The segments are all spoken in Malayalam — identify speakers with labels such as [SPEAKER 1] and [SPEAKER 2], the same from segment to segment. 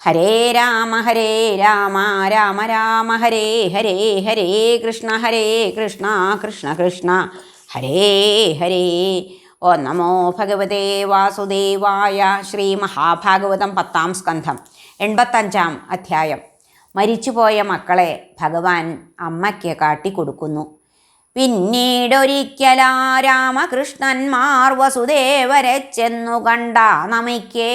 [SPEAKER 1] ഹരേ രാമ ഹരേ രാമ രാമ രാമ ഹരേ ഹരേ ഹരേ കൃഷ്ണ ഹരേ കൃഷ്ണ കൃഷ്ണ കൃഷ്ണ ഹരേ ഹരേ. ഓ നമോ ഭഗവതേ വാസുദേവായ ശ്രീ മഹാഭാഗവതം പത്താം സ്കന്ധം എൺപത്തഞ്ചാം അധ്യായം. മരിച്ചുപോയ മക്കളെ ഭഗവാൻ അമ്മയ്ക്ക് കാട്ടിക്കൊടുക്കുന്നു. പിന്നീടൊരിക്കലാ രാമകൃഷ്ണന്മാർ വസുദേവരെ ചെന്നു കണ്ട നമിക്കേ.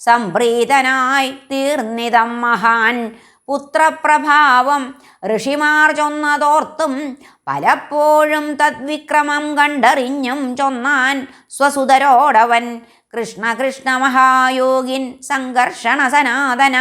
[SPEAKER 1] സംപ്രീതനായി തീർന്നിതം മഹാൻ. പുത്രപ്രഭാവം ഋഷിമാർ ചൊന്നതോർത്തും പലപ്പോഴും തദ്വിക്രമം കണ്ടറിഞ്ഞും ചൊന്നാൻ സ്വസുതരോടവൻ. കൃഷ്ണ കൃഷ്ണ മഹായോഗിൻ സംഘർഷണ സനാതന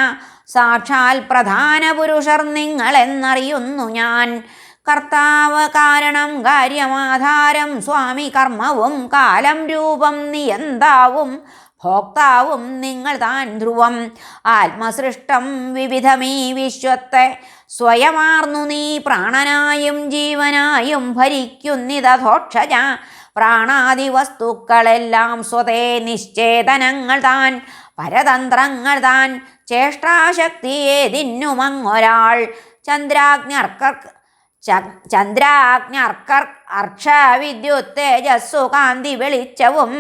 [SPEAKER 1] സാക്ഷാൽ പ്രധാന പുരുഷർ നിങ്ങളെന്നറിയുന്നു ഞാൻ. കർത്താവ് കാരണം കാര്യമാധാരം സ്വാമി കർമ്മവും കാലം രൂപം നിയന്താവും ഭോക്താവും നിങ്ങൾ താൻ ധ്രുവം. ആത്മസൃഷ്ടം വിവിധമീ വിശ്വത്തെ സ്വയമാർന്നു നീ പ്രാണനായും ജീവനായും ഭരിക്കുന്നിതോക്ഷജ പ്രാണാദി വസ്തുക്കളെല്ലാം സ്വതേ നിശ്ചേതനങ്ങൾ താൻ പരതന്ത്രങ്ങൾ താൻ ചേഷ്ടാശക്തിയേതിന്നുമങ്ങൊരാൾ ചന്ദ്രാഗ്നർക്കർ ചന്ദ്രാഗ്നർക്കർ അർക്ഷ വിദ്യുത് തേജസ്സു കാന്തി വെളിച്ചവും.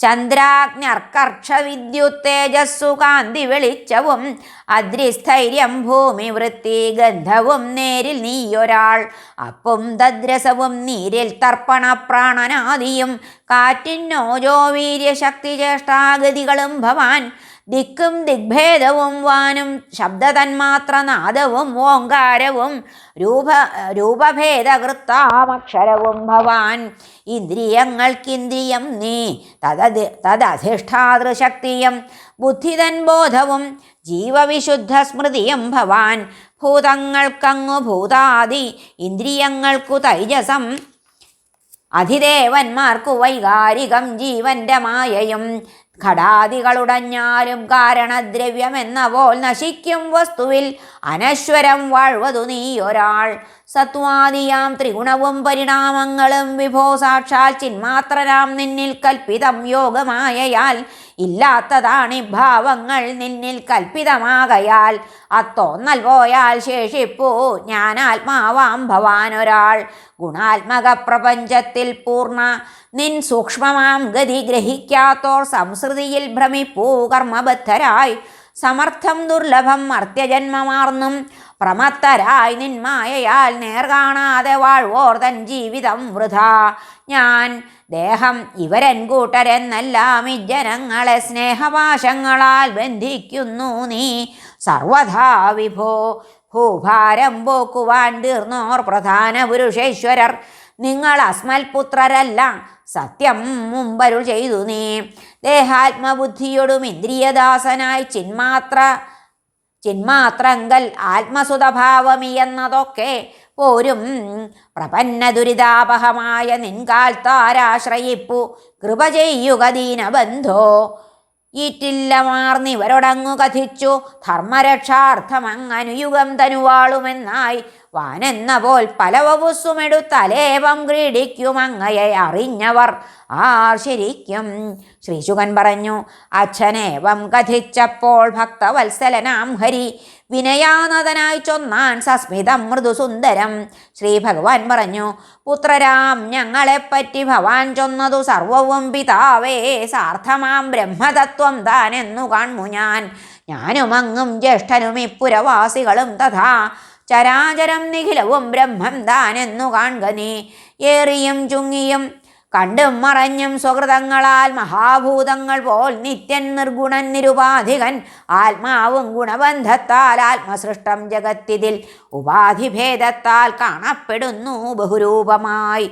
[SPEAKER 1] ചന്ദ്രാഗ്നർക്കർക്ഷ വിദ്യുത് തേജസ്സു കാന്തി വെളിച്ചവും. അദ്രിസ്ഥൈര്യം ഭൂമി വൃത്തി ഗന്ധവും നേരിൽ നീയൊരാൾ. അപ്പും തദ്രസവും നീരിൽ തർപ്പണ പ്രാണനാദിയും. കാറ്റിനോജോ വീര്യശക്തി ചേഷ്ടാഗതികളും ഭവാൻ. ദിക്കും ദിഗ്ഭേദവും വാനും ശബ്ദതന്മാത്ര നാദവും ഓങ്കാരവും രൂപ രൂപഭേദകൃത്താമക്ഷരവും ഭവാൻ. ഇന്ദ്രിയങ്ങൾക്കിന്ദ്രിയം നീ തദ തദധിഷ്ഠാതൃശക്തിയും ബുദ്ധിതൻ ബോധവും ജീവവിശുദ്ധ സ്മൃതിയും ഭവാൻ. ഭൂതങ്ങൾക്കങ്ങു ഭൂതാദി ഇന്ദ്രിയങ്ങൾക്കു തൈജസം. അധിദേവന്മാർക്കു വൈകാരികം ജീവന്റെ മായയും. ഘടാദികളുടഞ്ഞാലും കാരണദ്രവ്യമെന്ന പോൽ നശിക്കും വസ്തുവിൽ അനശ്വരം വാഴ്വതു ഒരാൾ സത്വാദിയാം ത്രിഗുണവും പരിണാമങ്ങളും വിഭോ സാക്ഷാൽ ചിന്മാത്രരാം നിന്നിൽ കൽപ്പിതം യോഗമായയാൽ ഇല്ലാത്തതാണ് ഭാവങ്ങൾ നിന്നിൽ കൽപ്പിതമാകയാൽ. അത്തോന്നൽ പോയാൽ ശേഷിപ്പൂ ഞാനാത്മാവാം ഭവാനൊരാൾ ഗുണാത്മക പ്രപഞ്ചത്തിൽ പൂർണ നിൻ സൂക്ഷ്മമാം ഗതി ഗ്രഹിക്കാത്തോർ സംസൃതിയിൽ ഭ്രമിപ്പൂ കർമ്മബദ്ധരായി. സമർത്ഥം ദുർലഭം മർത്യജന്മമാർന്നും പ്രമത്തരായി നിന്മായയാൽ നേർ കാണാതെ വാഴ്വോർ തൻ ജീവിതം വൃഥാ. ഞാൻ ദേഹം ഇവരൻ കൂട്ടരെന്നെല്ലാം ജനങ്ങളെ സ്നേഹപാശങ്ങളാൽ ബന്ധിക്കുന്നു നീ. സർവഥാ വിഭോ ഭൂഭാരം പോക്കുവാൻ തീർന്നോർ പ്രധാന പുരുഷേശ്വരർ. നിങ്ങൾ അസ്മൽപുത്രരല്ല സത്യം മുമ്പരുൾ ചെയ്തു നീ. ദേഹാത്മബുദ്ധിയോടും ഇന്ദ്രിയദാസനായി ചിന്മാത്ര ചിന്മാത്രങ്കൽ ആത്മസുതഭാവമി എന്നതൊക്കെ പോരും. പ്രപന്ന ദുരിതാപഹമായ നിൻകാൽ താരാശ്രയിപ്പു. കൃപ ചെയ്യുക ദീനബന്ധോ. ഈറ്റില്ലമാർന്നിവരൊടങ്ങു കഥിച്ചു. ധർമ്മരക്ഷാർത്ഥമങ്ങനുയുഗം തനുവാളുമെന്നായി വാനെന്ന പോൽ പലവപുസ്സുമെടുത്തലേവം ക്രീഡിക്കുമങ്ങയെ അറിഞ്ഞവർ. ആർ ശരിക്കും ശ്രീശുകൻ പറഞ്ഞു അച്ഛനേവം കഥിച്ചപ്പോൾ ഭക്തവത്സലനാം ഹരി വിനയാനതനായി ചൊന്നാൻ സസ്മിതം മൃദുസുന്ദരം. ശ്രീ ഭഗവാൻ പറഞ്ഞു പുത്രരാം ഞങ്ങളെപ്പറ്റി ഭവാൻ ചൊന്നതു സർവവും പിതാവേ സാർത്ഥമാം ബ്രഹ്മതത്വം താനെന്നു കാണു ഞാൻ. ഞാനും അങ്ങും ജ്യേഷ്ഠനും ഇപ്പുരവാസികളും തഥാ ചരാചരം നിഖിലവും ബ്രഹ്മം താനെന്നു നീ. ഏറിയും ചുങ്ങിയും കണ്ടും മറഞ്ഞും സ്വകൃതങ്ങളാൽ മഹാഭൂതങ്ങൾ പോൽ നിത്യൻ നിർഗുണൻ നിരുപാധികൻ ആത്മാവും ഗുണബന്ധത്താൽ ആത്മസൃഷ്ടം ജഗത്തിതിൽ ഉപാധിഭേദത്താൽ കാണപ്പെടുന്നു ബഹുരൂപമായി.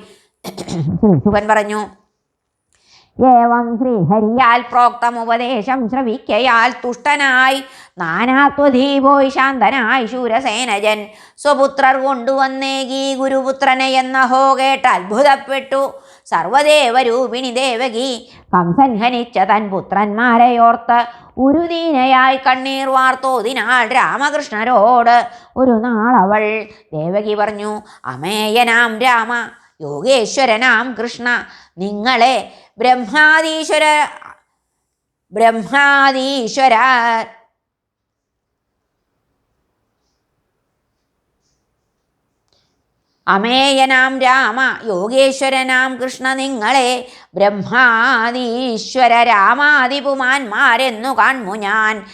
[SPEAKER 1] ശുകൻ പറഞ്ഞു ഏവം ശ്രീഹരിയാൽ പ്രോക്തമുപദേശം ശ്രവിക്കയാൽ തുഷ്ടനായി നാനാത്വധീപോയി ശാന്തനായി ശൂരസേനജൻ സ്വപുത്രർ കൊണ്ടുവന്നേകി ഗുരുപുത്രനെ എന്ന ഹോ കേട്ട് അത്ഭുതപ്പെട്ടു. സർവദേവരൂപിണി ദേവകി കംസൻ ഹനിച്ച തൻ പുത്രന്മാരെയോർത്ത് ഉരുദീനയായി കണ്ണീർ വാർത്തോതിനാൾ രാമകൃഷ്ണരോട്. ഒരു നാൾ അവൾ ദേവകി പറഞ്ഞു അമേയനാം രാമ യോഗേശ്വരനാം കൃഷ്ണ നിങ്ങളെ ബ്രഹ്മാദീശ്വര ബ്രഹ്മാദീശ്വര അമേയനാം രാമ യോഗേശ്വരനാം കൃഷ്ണ നിങ്ങളെ ബ്രഹ്മാദീശ്വര രാമാദിപുമാന്മാരെന്നു കാൺമു ഞാൻ.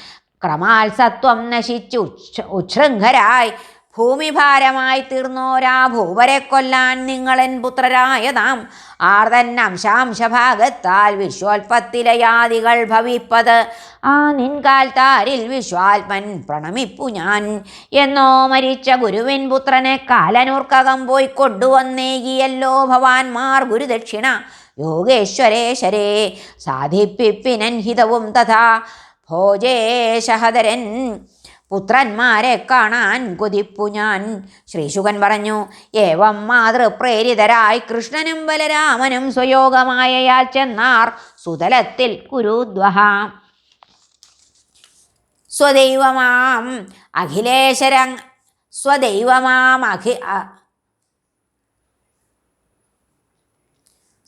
[SPEAKER 1] ക്രമാൽ സത്വം നശിച്ചു ഉച്ഛ- ഉച്ഛൃംഖരായി. ഭൂമിഭാരമായി തീർന്നോരാ ഭൂവരെ കൊല്ലാൻ നിങ്ങളൻ പുത്രരായതാം. ആർതൻ അംശാംശഭാഗത്താൽ വിശ്വോൽപത്തിലയാദികൾ ഭവിപ്പത്. ആ നിൻകാൽ താരിൽ വിശ്വാൽപൻ പ്രണമിപ്പു ഞാൻ. എന്നോ മരിച്ച ഗുരുവിൻ പുത്രനെ കാലനൂർക്കകം പോയി കൊണ്ടുവന്നേകിയല്ലോ ഭവാൻമാർ ഗുരുദക്ഷിണ. യോഗേശ്വരേശ്വരേ സാധിപ്പിപ്പിനൻ ഹിതവും തഥാ. ഭോജേശഹദരൻ പുത്രന്മാരെ കാണാൻ കൊതിപ്പു ഞാൻ. ശ്രീശുകൻ പറഞ്ഞു ഏവം മാതൃപ്രേരിതരായി കൃഷ്ണനും ബലരാമനും സ്വയോഗമായയാൽ ചെന്നാർ സുതലത്തിൽ കുരുദ്വഹ. സ്വദൈവമാം അഖിലേശ്വര സ്വദൈവമാം അഖി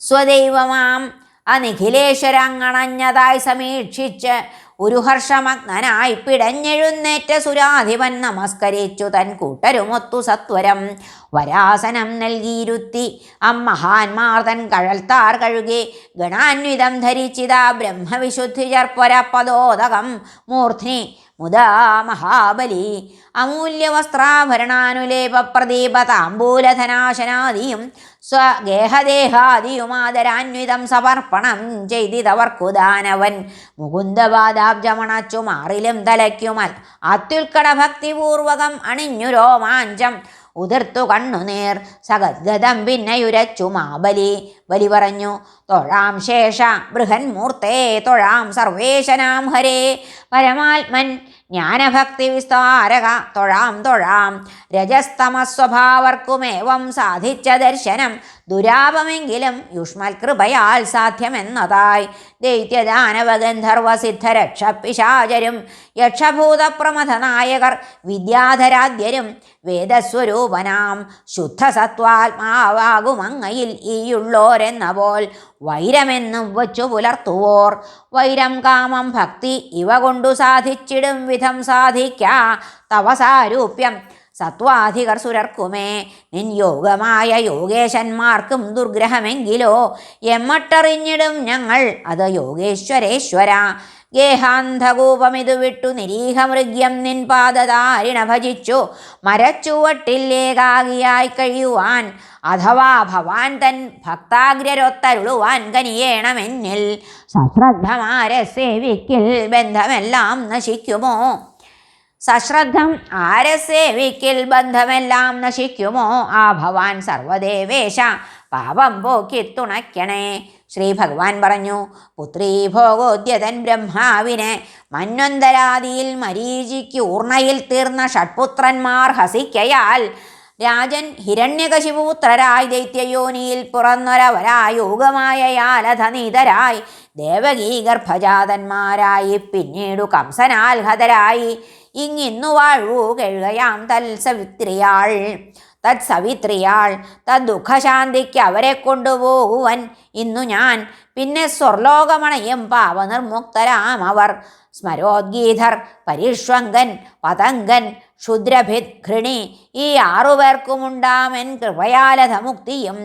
[SPEAKER 1] സ്വദൈവമാം അനിഖിലേശ്വരങ്ങണഞ്ഞതായി സമീക്ഷിച്ച് ഒരു ഹർഷമഗ്നനായി പിടഞ്ഞെഴുന്നേറ്റ സുരാധിപൻ നമസ്കരിച്ചു തൻ കൂട്ടരുമൊത്തു സത്വരം. വരാസനം നൽകിയിരുത്തി. അമ്മഹാന്മാർ തൻ കഴൽത്താർ കഴുകി. ഗണാന്വിതം ധരിച്ചിതാ ബ്രഹ്മവിശുദ്ധി ചർപ്പര പദോദകം മൂർധ്നി മുദാ മഹാബലി. അമൂല്യവസ്ത്രാഭരണാനുലേപ പ്രദീപ താമ്പൂലധനാശനാദിയും സ്വഗേഹദേഹാദിയുമാദരാന്വിതം സമർപ്പണം ചെയ്തിതവർക്കു ദാനവൻ മുകുന്ദപാദാബ്ജമണച്ചു മാറിലും തലയ്ക്കുമൽ. അത്യുൽക്കട ഭക്തിപൂർവകം അണിഞ്ഞു രോമാഞ്ചം. ഉതിർത്തു കണ്ണുനീർ സഗദ്ഗതം പിന്നയുരച്ചു മാബലി. ബലി പറഞ്ഞു തൊഴാം ശേഷ ബൃഹന്മൂർത്തേ തൊഴാം സർവേശനാം ഹരേ. പരമാത്മൻ ജ്ഞാനഭക്തി വിസ്താരക തൊഴാം തൊഴാം. രജസ്തമസ്വഭാവർക്കുമേവം സാധിച്ച ദർശനം ദുരാപമെങ്കിലും യുഷ്മൽ കൃപയാൽ സാധ്യമെന്നതായി ദൈത്യദാനവഗന്ധർവ സിദ്ധരക്ഷപിശാചരും യക്ഷഭൂതപ്രമഥ നായകർ വിദ്യാധരാദ്യരും വേദസ്വരൂപനാം ശുദ്ധസത്വാത്മാവാകുമങ്ങയിൽ ഈയുള്ളോരെന്ന പോൽ വൈരമെന്നും വച്ചു പുലർത്തുവോർ. വൈരം കാമം ഭക്തി ഇവ കൊണ്ടു സാധിച്ചിടും വിധം സാധിക്കാ തവ സാരൂപ്യം സത്വാധികർ സുരർക്കുമേ നിൻ യോഗമായ യോഗേശന്മാർക്കും ദുർഗ്രഹമെങ്കിലോ? എമ്മട്ടറിഞ്ഞിടും ഞങ്ങൾ. അത് യോഗേശ്വരേശ്വര. ഗേഹാന്ധകൂപമിതു വിട്ടു നിരീഹമൃഗ്യം നിൻ പാദതാരിണ ഭജിച്ചു. മരച്ചുവട്ടില്ലേകാകിയായി കഴിയുവാൻ അഥവാ ഭവാൻ തൻ ഭക്താഗ്രരൊത്തരുളുവാൻ കനിയേണമെന്നിൽ. സശ്രദ്ധമാരെ സേവിക്കിൽ ബന്ധമെല്ലാം നശിക്കുമോ? സശ്രദ്ധം ആരെ സേവിക്കിൽ ബന്ധമെല്ലാം നശിക്കുമോ? ആ ഭവാൻ സർവദേവേശ പാപം പോക്കി തുണയ്ക്കണേ. ശ്രീ ഭഗവാൻ പറഞ്ഞു പുത്രീ ഭോഗോദ്യതൻ ബ്രഹ്മാവിനെ മന്വന്തരാദിയിൽ മരീചിക്ക് ഊർണയിൽ തീർന്ന ഷഡ്പുത്രന്മാർ ഹസിക്കയാൽ രാജൻ ഹിരണ്യകശിപുത്രരായി ദൈത്യയോനിയിൽ പുറന്നൊരവരായോഗമായ യാലധനീതരായി ദേവകീ ഗർഭജാതന്മാരായി പിന്നീടു കംസനാൽ ഹതരായി ഇങ്ങിന്നു വാഴൂ കെഴുകയാം തൽസവിത്രിയാൾ തത്സവിത്രിയാൾ തദ്ദുഃഖശാന്തിക്ക് അവരെ കൊണ്ടുപോകുവൻ. ഇന്നു ഞാൻ പിന്നെ സ്വർലോകമണയും പാവനിർമുക്തരാം അവർ. സ്മരോദ്ഗീധർ പരിഷ്വങ്കൻ പതങ്കൻ ക്ഷുദ്രഭിത് ഘൃണി ഈ ആറുപേർക്കുമുണ്ടാമെൻ കൃപയാലധമുക്തിയും.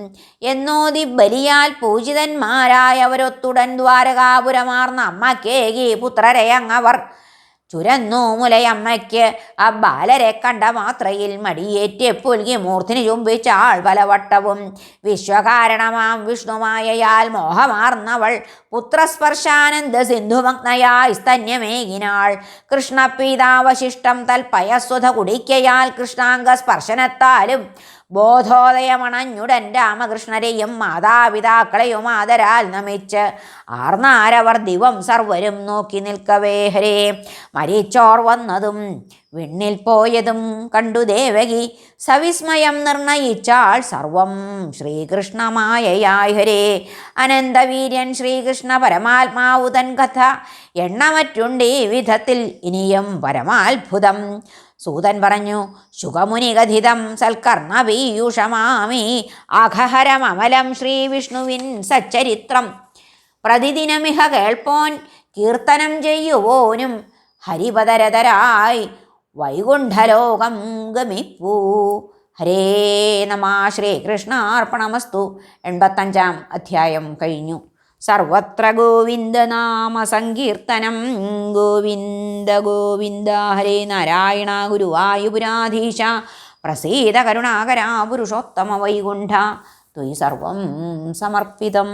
[SPEAKER 1] എന്നോതി ബലിയാൽ പൂജിതന്മാരായവരൊത്തുടൻ ദ്വാരകാപുരമാർന്ന അമ്മ കേകി പുത്രരെയങ്ങവർ ചുരന്നു മുലയമ്മയ്ക്ക് ആ ബാലരെ കണ്ട മാത്രയിൽ മടിയേറ്റ് പുൽകി മൂർത്തിനു ചുംബിച്ച ആൾ പലവട്ടവും വിശ്വകാരണമാം വിഷ്ണുമായയാൽ മോഹമാർന്നവൾ പുത്രസ്പർശാനന്ദ സിന്ധുമഗ്നയായി സ്തന്യമേകിനാൾ. കൃഷ്ണപീതാവശിഷ്ടം തൽപയസ്വത കുടിക്കയാൽ കൃഷ്ണാംഗ സ്പർശനത്താലും ബോധോദയമണഞ്ഞുടൻ രാമകൃഷ്ണരെയും മാതാപിതാക്കളെയും ആദരാൽ നമിച്ച് ആർന്നാരവർ ദിവം സർവരും നോക്കി നിൽക്കവേ ഹരേ. മരിച്ചോർ വന്നതും വിണ്ണിൽ പോയതും കണ്ടു ദേവകി. സവിസ്മയം നിർണയിച്ചാൾ സർവം ശ്രീകൃഷ്ണമായയായി ഹരേ. അനന്തവീര്യൻ ശ്രീകൃഷ്ണ പരമാത്മാവുതൻ കഥ. എണ്ണമറ്റുണ്ട് വിധത്തിൽ. ഇനിയും പരമാത്ഭുതം. സൂതൻ പറഞ്ഞു ശുഖമുനികഥിതം സൽക്കർണപീയൂഷമാമി ആഘഹരമമലം ശ്രീവിഷ്ണുവിൻ സച്ചരിത്രം. പ്രതിദിനമിഹ കേൾപ്പോൻ കീർത്തനം ചെയ്യുവോനും ഹരിപതരതരായി വൈകുണ്ഠലോകം ഗമിപ്പൂ. ഹരേ നമ ശ്രീകൃഷ്ണാർപ്പണമസ്തു. എൺപത്തഞ്ചാം അധ്യായം കഴിഞ്ഞു. സർവത്ര ഗോവിന്ദനാമ സങ്കീർത്തനം. ഗോവിന്ദ ഗോവിന്ദ ഹരേ നാരായണ ഗുരുവായുപുരാധീശ പ്രസീത കരുണാകരാ പുരുഷോത്തമ വൈകുണ്ഠ. ത്വയി സർവം സമർപ്പിതം.